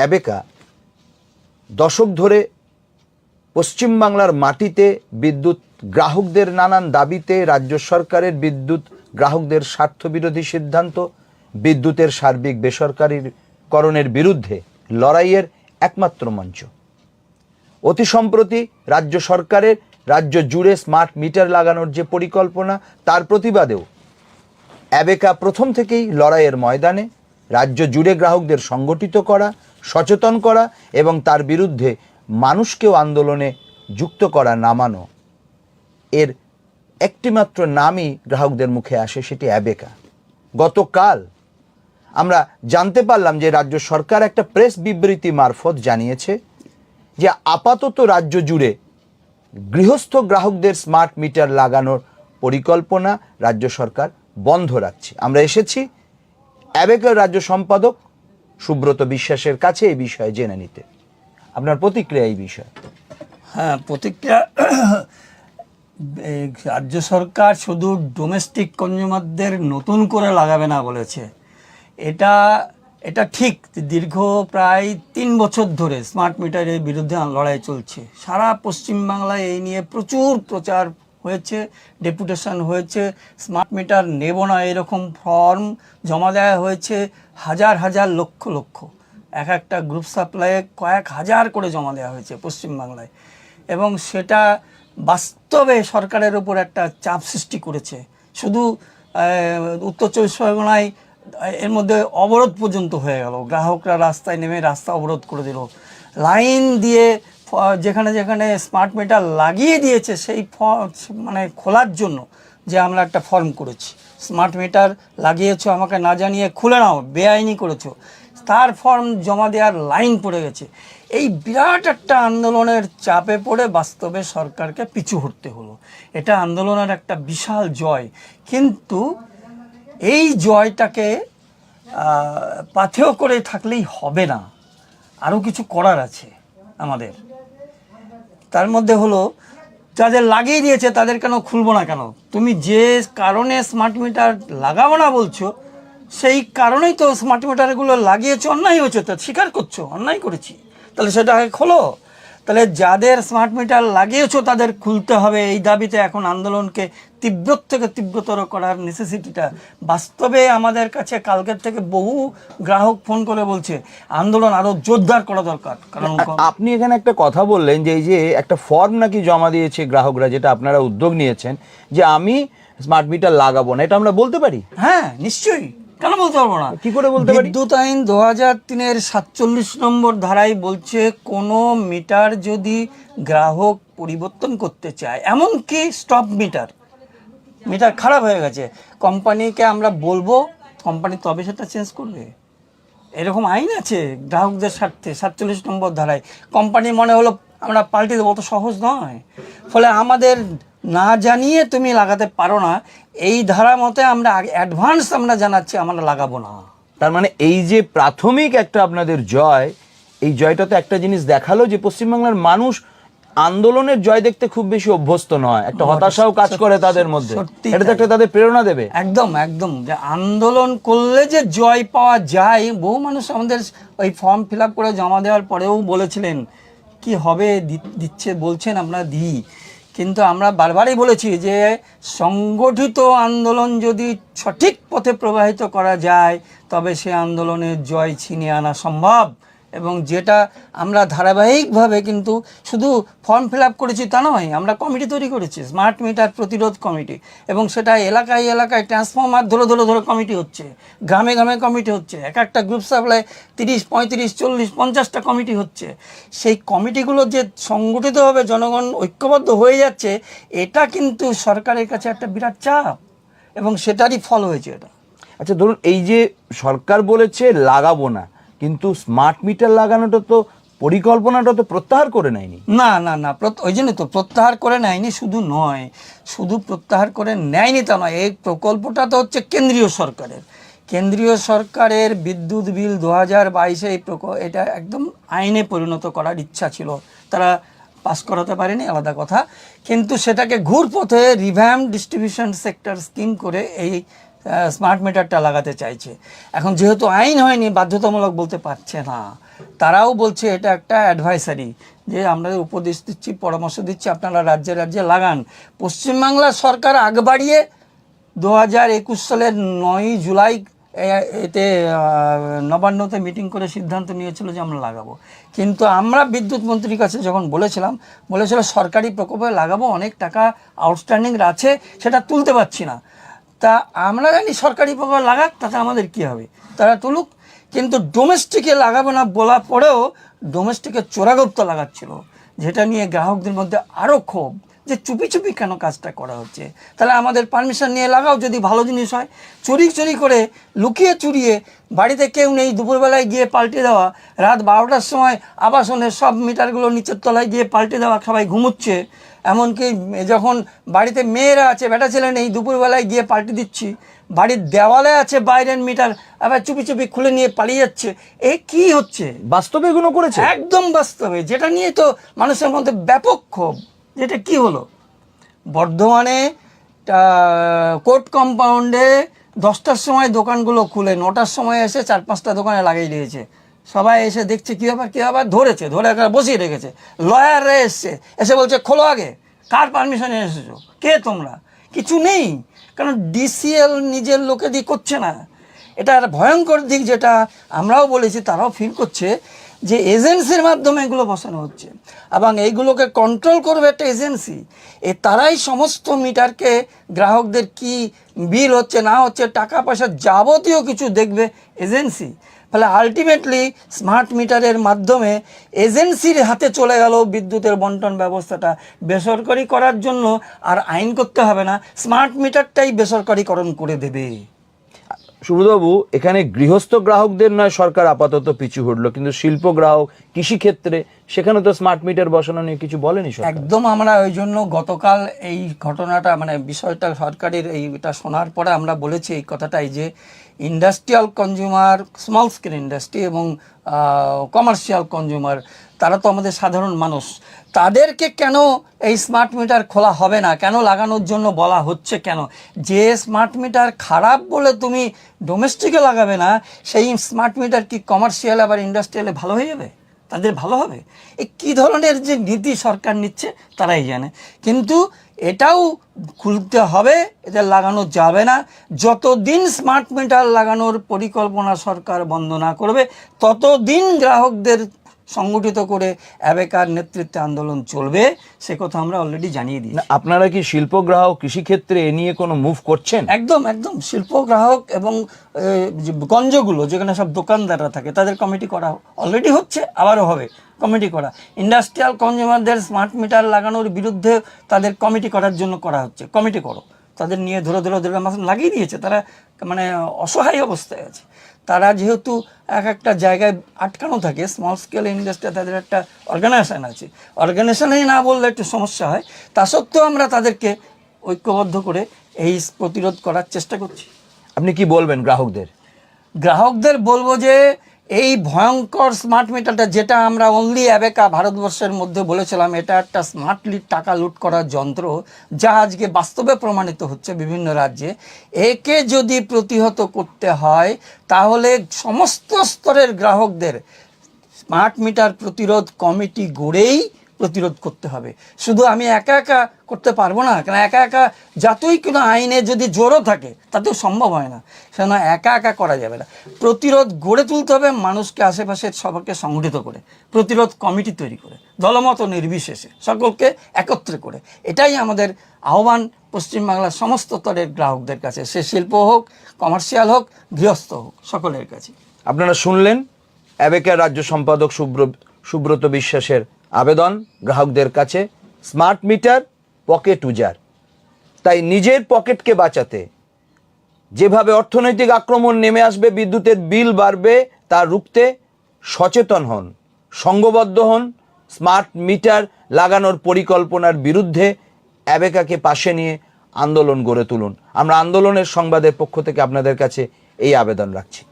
অ্যাবেকা দশক ধরে পশ্চিমবাংলার মাটিতে বিদ্যুৎ গ্রাহকদের নানান দাবিতে রাজ্য সরকারের বিদ্যুৎ গ্রাহকদের স্বার্থবিরোধী সিদ্ধান্ত, বিদ্যুতের সার্বিক বেসরকারীকরণের বিরুদ্ধে লড়াইয়ের একমাত্র মঞ্চ। অতি সম্প্রতি রাজ্য সরকারের রাজ্য জুড়ে স্মার্ট মিটার লাগানোর যে পরিকল্পনা, তার প্রতিবাদেও অ্যাবেকা প্রথম থেকেই লড়াইয়ের ময়দানে রাজ্য জুড়ে গ্রাহকদের সংগঠিত করা, সচেতন করা এবং তার বিরুদ্ধে মানুষকেও আন্দোলনে যুক্ত করা নামানো। এর একটিমাত্র নামই গ্রাহকদের মুখে আসে, সেটি অ্যাবেকা। গতকাল আমরা জানতে পারলাম যে রাজ্য সরকার একটা প্রেস বিবৃতি মারফত জানিয়েছে যে আপাতত রাজ্য জুড়ে গৃহস্থ গ্রাহকদের স্মার্ট মিটার লাগানোর পরিকল্পনা রাজ্য সরকার বন্ধ রাখছে। আমরা এসেছি অ্যাবেকের রাজ্য সম্পাদক সুব্রত বিশ্বাসের কাছে এই বিষয়ে জেনে নিতে। আপনার প্রতিক্রিয়া এই বিষয়ে? হ্যাঁ প্রতিক্রিয়া রাজ্য সরকার শুধু ডোমেস্টিক কনজিউমারদের নতুন করে লাগাবে না বলেছে। এটা এটা ঠিক, দীর্ঘ প্রায় তিন বছর ধরে স্মার্ট মিটারের বিরুদ্ধে লড়াই চলছে। সারা পশ্চিমবাংলায় এই নিয়ে প্রচুর প্রচার হয়েছে, ডেপুটেশন হয়েছে, স্মার্ট মিটার নেব না, এরকম ফর্ম জমা দেওয়া হয়েছে হাজার হাজার লক্ষ লক্ষ। এক একটা গ্রুপ সাপ্লাইয়ে কয়েক হাজার করে জমা দেওয়া হয়েছে পশ্চিমবাংলায়। এবং সেটা বাস্তবে সরকারের উপর একটা চাপ সৃষ্টি করেছে। শুধু উত্তর চব্বিশ পরগনায় এর মধ্যে অবরোধ পর্যন্ত হয়ে গেল। গ্রাহকরা রাস্তায় নেমে রাস্তা অবরোধ করে দিল। লাইন দিয়ে যেখানে যেখানে স্মার্ট মিটার লাগিয়ে দিয়েছে, সেই মানে খোলার জন্য যে আমরা একটা ফর্ম করেছি। স্মার্ট মিটার লাগিয়েছো, আমাকে না জানিয়ে খুলে নাও, বেআইনি করেছ। তার ফর্ম জমা দেওয়ার লাইন পড়ে গেছে। এই বিরাট একটা আন্দোলনের চাপে পড়ে বাস্তবে সরকারকে পিছু হটতে হলো। এটা আন্দোলনের একটা বিশাল জয়। কিন্তু এই জয়টাকে পাথেয় করে থাকলেই হবে না। আরও কিছু করার আছে আমাদের। তার মধ্যে হলো, যাদের লাগিয়ে দিয়েছে তাদের কেন খুলবো না কেন? তুমি যে কারণে স্মার্ট মিটার লাগাবো না বলছো, সেই কারণেই তো স্মার্ট মিটারগুলো লাগিয়েছো, অন্যায় হয়েছে, তা স্বীকার করছ, অন্যায় করেছি। তাহলে সেটা খোলো। তাহলে যাদের স্মার্ট মিটার লাগিয়েছো তাদের খুলতে হবে। এই দাবিতে এখন আন্দোলনকে তীব্র থেকে তীব্রতর করার নেসেসিটিটা বাস্তবে আমাদের কাছে কালকের থেকে বহু গ্রাহক ফোন করে বলছে আন্দোলন আরও জোরদার করা দরকার। কারণ আপনি এখানে একটা কথা বললেন যে এই যে একটা ফর্ম নাকি জমা দিয়েছে গ্রাহকরা যেটা আপনারা উদ্যোগ নিয়েছেন যে আমি স্মার্ট মিটার লাগাবো না এটা আমরা বলতে পারি? হ্যাঁ নিশ্চয়ই। কেন বলতে পারব না? কি করে বলতে পারি? বিদ্যুৎ আইন দু হাজার তিনের সাতচল্লিশ নম্বর ধারায় বলছে কোনো মিটার যদি গ্রাহক পরিবর্তন করতে চায় এমনকি স্টপ মিটার মিটার খারাপ হয়ে গেছে কোম্পানিকে আমরা বলব কোম্পানি তবে সেটা চেঞ্জ করবে? এরকম আইন আছে গ্রাহকদের স্বার্থে সাতচল্লিশ নম্বর ধারায়। কোম্পানি মনে হলো আমরা পাল্টে দেবো অত সহজ নয়। ফলে আমাদের না জানিয়ে তুমি লাগাতে পারো না এই ধারা মতে আমরা অ্যাডভান্স আমরা জানাচ্ছি আমরা লাগাবো না। তার মানে এই যে প্রাথমিক একটা আপনাদের জয় এই জয়টা তো একটা জিনিস দেখাল যে পশ্চিমবাংলার মানুষ আন্দোলনের জয় দেখতে খুব বেশি অভ্যস্ত নয়। একটা হতাশাও কাজ করে তাদের মধ্যে। এটা তো একটা তাদের প্রেরণা দেবে। একদম একদম। যে আন্দোলন করলে যে জয় পাওয়া যায় বহু মানুষ আমাদের ওই ফর্ম ফিল আপ করে জমা দেওয়ার পরেও বলেছিলেন কি হবে? দিচ্ছে বলছেন আমরা দিই। কিন্তু আমরা বারবারই বলেছি যে সংগঠিত আন্দোলন যদি সঠিক পথে প্রবাহিত করা যায়, তবে সে আন্দোলনের জয় ছিনিয়ে আনা সম্ভব। এবং যেটা আমরা ধারাবাহিকভাবে কিন্তু শুধু ফর্ম ফিল আপ করেছি তা নয়, আমরা কমিটি তৈরি করেছি স্মার্ট মিটার প্রতিরোধ কমিটি এবং সেটা এলাকায় এলাকায় ট্রান্সফর্মার ধরে ধরে ধরে কমিটি হচ্ছে, গ্রামে গ্রামে কমিটি হচ্ছে, এক একটা গ্রুপ সাপ্লাই তিরিশ, পঁয়ত্রিশ, চল্লিশ, পঞ্চাশটা কমিটি হচ্ছে। সেই কমিটিগুলো যে সংগঠিতভাবে জনগণ ঐক্যবদ্ধ হয়ে যাচ্ছে, এটা কিন্তু সরকারের কাছে একটা বিরাট চাপ এবং সেটারই ফল হয়েছে এটা। আচ্ছা ধরুন এই যে সরকার বলেছে, লাগাবো না। কিন্তু স্মার্ট মিটার লাগানোটা তো পরিকল্পনাটা তো প্রত্যাহার করে নেয়নি। না না না ওই জন্য তো প্রত্যাহার করে নেয়নি, শুধু নয়, শুধু প্রত্যাহার করে নেয়নি তা নয়, এই প্রকল্পটা তো হচ্ছে কেন্দ্রীয় সরকারের। কেন্দ্রীয় সরকারের বিদ্যুৎ বিল দু হাজার বাইশে এই এটা একদম আইনে পরিণত করার ইচ্ছা ছিল। তারা পাস করাতে পারেনি, আলাদা কথা। কিন্তু সেটাকে ঘুরপথে রিভ্যাম ডিস্ট্রিবিউশন সেক্টর স্কিম করে এই স্মার্ট মিটারটা লাগাতে চাইছে। এখন যেহেতু আইন হয়নি, বাধ্যতামূলক বলতে পারছে না। তারাও বলছে এটা একটা অ্যাডভাইসারি যে আমরা উপদেশ দিচ্ছি, পরামর্শ দিচ্ছি, আপনারা রাজ্যে রাজ্যে লাগান। পশ্চিমবাংলার সরকার আগ বাড়িয়ে দু হাজার একুশ সালের নয়ই জুলাই এতে নবান্নতে মিটিং করে সিদ্ধান্ত নিয়েছিল যে আমরা লাগাবো। কিন্তু আমরা বিদ্যুৎ মন্ত্রীর কাছে যখন বলেছিলাম, বলেছিল সরকারি প্রকল্পে লাগাবো, অনেক টাকা আউটস্ট্যান্ডিং আছে, সেটা তুলতে পারছি না। তা আমরা জানি সরকারি প্রকল্প লাগাক, তাতে আমাদের কি হবে? তারা তুলুক, কিন্তু ডোমেস্টিকে লাগাবো না বলা পরেও ডোমেস্টিকে চোরাগুপ্ত লাগাচ্ছিল, যেটা নিয়ে গ্রাহকদের মধ্যে আরও ক্ষোভ। যে চুপি চুপি কেন কাজটা করা হচ্ছে? তাহলে আমাদের পারমিশন নিয়ে লাগাও যদি ভালো জিনিস হয়। চুরি চুরি করে লুকিয়ে চুরিয়ে বাড়িতে কেউ নেই দুপুরবেলায় গিয়ে পাল্টে দেওয়া রাত বারোটার সময় আবাসনের সব মিটারগুলো নিচের তলায় গিয়ে পাল্টে দেওয়া সবাই ঘুমোচ্ছে। এমনকি যখন বাড়িতে মেয়েরা আছে বেটা ছেলে নেই দুপুরবেলায় গিয়ে পাল্টে দিচ্ছি। বাড়ির দেওয়ালে আছে বাইরের মিটার আবার চুপি চুপি খুলে নিয়ে পালিয়ে যাচ্ছে। এ কি হচ্ছে? বাস্তবে এগুলো করেছে? একদম বাস্তবে। যেটা নিয়ে তো মানুষের মধ্যে ব্যাপক ক্ষোভ। যেটা কি হলো? বর্ধমানে কোর্ট কম্পাউন্ডে দশটার সময় দোকানগুলো খুলে, নটার সময় এসে চার পাঁচটা দোকানে লাগিয়ে দিয়েছে। সবাই এসে দেখছে কী ব্যাপার কী ব্যাপার? ধরেছে, ধরে বসিয়ে রেখেছে। লয়াররা এসছে, এসে বলছে, খোলো আগে, কার পারমিশনে এসেছ? কে তোমরা? কিছু নেই, কারণ ডিসিএল নিজের লোকে দিয়ে করছে না। এটা ভয়ঙ্কর দিক যেটা আমরাও বলেছি, তারাও ফিল করছে। যে এজেন্সির মাধ্যমে এগুলো বসানো হচ্ছে। এবং এইগুলোকে কন্ট্রোল করবে একটা এজেন্সি। এ তারাই সমস্ত মিটারকে গ্রাহকদের কি বিল হচ্ছে, না হচ্ছে, টাকা পয়সা যাবতীয় কিছু দেখবে এজেন্সি। ফলে আলটিমেটলি স্মার্ট মিটারের মাধ্যমে এজেন্সির হাতে চলে গেল বিদ্যুতের বন্টন ব্যবস্থাটা বেসরকারি করার জন্য। আর আইন করতে হবে না স্মার্ট মিটারটাই বেসরকারিকরণ করে দেবে। সুব্রতবাবু এখানে গৃহস্থ গ্রাহকদের নয় সরকার আপাতত পিছু হটলো। কিন্তু শিল্প গ্রাহক কৃষি ক্ষেত্রে সেখানে তো স্মার্ট মিটার বসানো নিয়ে কিছু বলেনি একদম আমরা ওই জন্য গতকাল এই ঘটনাটা মানে বিষয়টা সরকারের এইটা শোনার পরে আমরা বলেছি এই কথাটাই যে industrial consumer small scale industry এবং কমার্শিয়াল কনজিউমার তারা তো আমাদের সাধারণ মানুষ। তাদেরকে কেন এই স্মার্ট মিটার খোলা হবে না? কেন লাগানোর জন্য বলা হচ্ছে কেন? যে স্মার্ট মিটার খারাপ বলে তুমি ডোমেস্টিকে লাগাবে না, সেই স্মার্ট মিটার কি কমার্শিয়াল আবার ইন্ডাস্ট্রিয়ালে ভালো হয়ে যাবে? তাদের ভালো হবে? এ কী ধরনের যে নীতি সরকার নিচ্ছে, তারাই জানে। কিন্তু এটাও খুলতে হবে এদের লাগানো যাবে না। যতদিন স্মার্ট মিটার লাগানোর পরিকল্পনা সরকার বন্ধ না করবে, ততদিন গ্রাহকদের সংগঠিত করে অ্যাবেকার নেতৃত্বে আন্দোলন চলবে সে কথা আমরা অলরেডি জানিয়ে দিই আপনারা কি শিল্প গ্রাহক কৃষি ক্ষেত্রে এ নিয়ে কোনো মুভ করছেন? একদম একদম। শিল্প গ্রাহক এবং গঞ্জগুলো যেখানে সব দোকানদাররা থাকে তাদের কমিটি করা অলরেডি হচ্ছে আবারও হবে কমিটি করা। ইন্ডাস্ট্রিয়াল কনজিউমারদের স্মার্ট মিটার লাগানোর বিরুদ্ধে তাদের কমিটি করার জন্য করা হচ্ছে। কমিটি করো। তাদের নিয়ে ধরে ধরে ধরে মাস লাগিয়ে দিয়েছে। তারা মানে অসহায় অবস্থায় আছে। তারা যেহেতু এক একটা জায়গায় আটকানো থাকে স্মল স্কেল ইন্ডাস্ট্রি তাদের একটা অর্গানাইজেশান আছে। অর্গানাইজেশনেই না বললে একটু সমস্যা হয়। তা সত্ত্বেও আমরা তাদেরকে ঐক্যবদ্ধ করে এই প্রতিরোধ করার চেষ্টা করছি। আপনি কি বলবেন গ্রাহকদের? গ্রাহকদের বলব যে এই ভয়ঙ্কর স্মার্ট মিটারটা যেটা আমরা অনলি অ্যাবেকা ভারতবর্ষের মধ্যে বলেছিলাম, এটা একটা স্মার্টলি টাকা লুট করার যন্ত্র, যা আজকে বাস্তবে প্রমাণিত হচ্ছে বিভিন্ন রাজ্যে। একে যদি প্রতিহত করতে হয়, তাহলে সমস্ত স্তরের গ্রাহকদের স্মার্ট মিটার প্রতিরোধ কমিটি গড়েই প্রতিরোধ করতে হবে। শুধু আমি একা একা করতে পারব না, কেন একা একা যতই কোনো আইনে যদি জোরও থাকে, তাতেও সম্ভব হয় না। সেজন্য একা একা করা যাবে না। প্রতিরোধ গড়ে তুলতে হবে মানুষকে, আশেপাশে সবাইকে সংগঠিত করে। প্রতিরোধ কমিটি তৈরি করে, দলমত নির্বিশেষে সকলকে একত্রে করে। এটাই আমাদের আহ্বান পশ্চিমবাংলার সমস্ত স্তরের গ্রাহকদের কাছে। সে শিল্প হোক, কমার্শিয়াল হোক, গৃহস্থ হোক, সকলের কাছে। আপনারা শুনলেন অ্যাবেকার রাজ্য সম্পাদক শুভ্র সুব্রত বিশ্বাসের আবেদন গ্রাহকদের কাছে স্মার্ট মিটার, পকেট উজার তাই নিজের পকেটকে বাঁচাতে যেভাবে অর্থনৈতিক আক্রমণ নেমে আসবে, বিদ্যুতের বিল বাড়বে, তা রুখতে সচেতন হন, সঙ্গবদ্ধ হন, স্মার্ট মিটার লাগানোর পরিকল্পনার বিরুদ্ধে অ্যাবেকাকে পাশে নিয়ে আন্দোলন গড়ে তুলুন। আমরা আন্দোলনের সংবাদের পক্ষ থেকে আপনাদের কাছে এই আবেদন রাখছি।